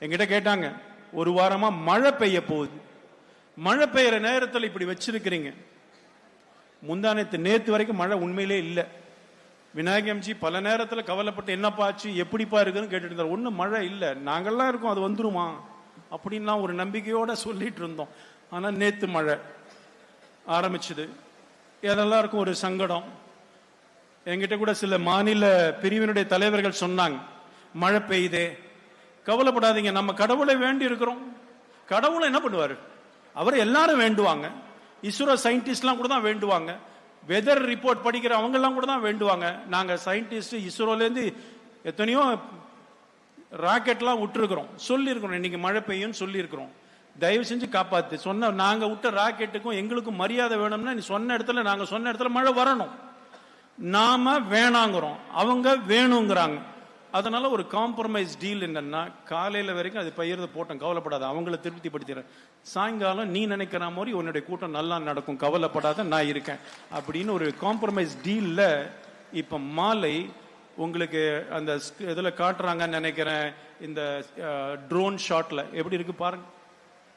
என்கிட்ட கேட்டாங்க ஒரு வாரமா மழை பெய்ய போகுது. மழை பெய்யற நேரத்தில் இப்படி வச்சிருக்கிறீங்க. முந்தானத்து நேத்து வரைக்கும் மழை உண்மையிலே இல்லை. விநாயகம்ஜி பல நேரத்தில் கவலைப்பட்டு என்னப்பா ஆச்சு? எப்படிப்பா இருக்குன்னு கேட்டுட்டு இருந்தார். ஒன்றும் மழை இல்லை. நாங்கள்லாம் இருக்கோம். அது வந்துருமா? அப்படின்லாம் ஒரு நம்பிக்கையோட சொல்லிட்டு இருந்தோம். ஆனால் நேத்து மழை ஆரம்பிச்சது. எல்லாருக்கும் ஒரு சங்கடம். என்கிட்ட கூட சில மாநில பிரிவினுடைய தலைவர்கள் சொன்னாங்க மழை பெய்யுதே. கவலைப்படாதீங்க. நம்ம கடவுளை வேண்டி இருக்கிறோம் கடவுளை என்ன பண்ணுவார்? அவர் எல்லாரும் வேண்டுவாங்க. இஸ்ரோ சயின்டிஸ்ட்லாம் கூட தான் வேண்டுவாங்க. வெதர் ரிப்போர்ட் படிக்கிற அவங்கெல்லாம் கூட தான் வேண்டுவாங்க. நாங்கள் சயின்டிஸ்ட் இஸ்ரோலேருந்து எத்தனையோ ராக்கெட்லாம் விட்டுருக்குறோம். சொல்லியிருக்கிறோம். இன்னைக்கு மழை பெய்யும்னு சொல்லியிருக்கிறோம். தயவு செஞ்சு காப்பாற்று சொன்ன நாங்கள் விட்ட ராக்கெட்டுக்கும் எங்களுக்கும் மரியாதை வேணும்னா நீ சொன்ன இடத்துல நாங்கள் சொன்ன இடத்துல மழை வரணும். நாம வேணாங்கிறோம். அவங்க வேணுங்கிறாங்க. அதனால ஒரு காம்ப்ரமைஸ் டீல் என்னன்னா காலையில வரைக்கும் அது பயிர்ந்து போட்டோம் கவலைப்படாத அவங்கள திருப்திப்படுத்திடுறேன் சாயங்காலம் நீ நினைக்கிற மாதிரி உன்னுடைய கூட்டம் நல்லா நடக்கும் கவலைப்படாத நான் இருக்கேன். அப்படின்னு ஒரு காம்ப்ரமைஸ் டீல்ல இப்ப மாலை உங்களுக்கு அந்த ஸ்க்- காட்டுறாங்கன்னு நினைக்கிறேன் இந்த ட்ரோன் ஷாட்ல எப்படி இருக்கு பாருங்க.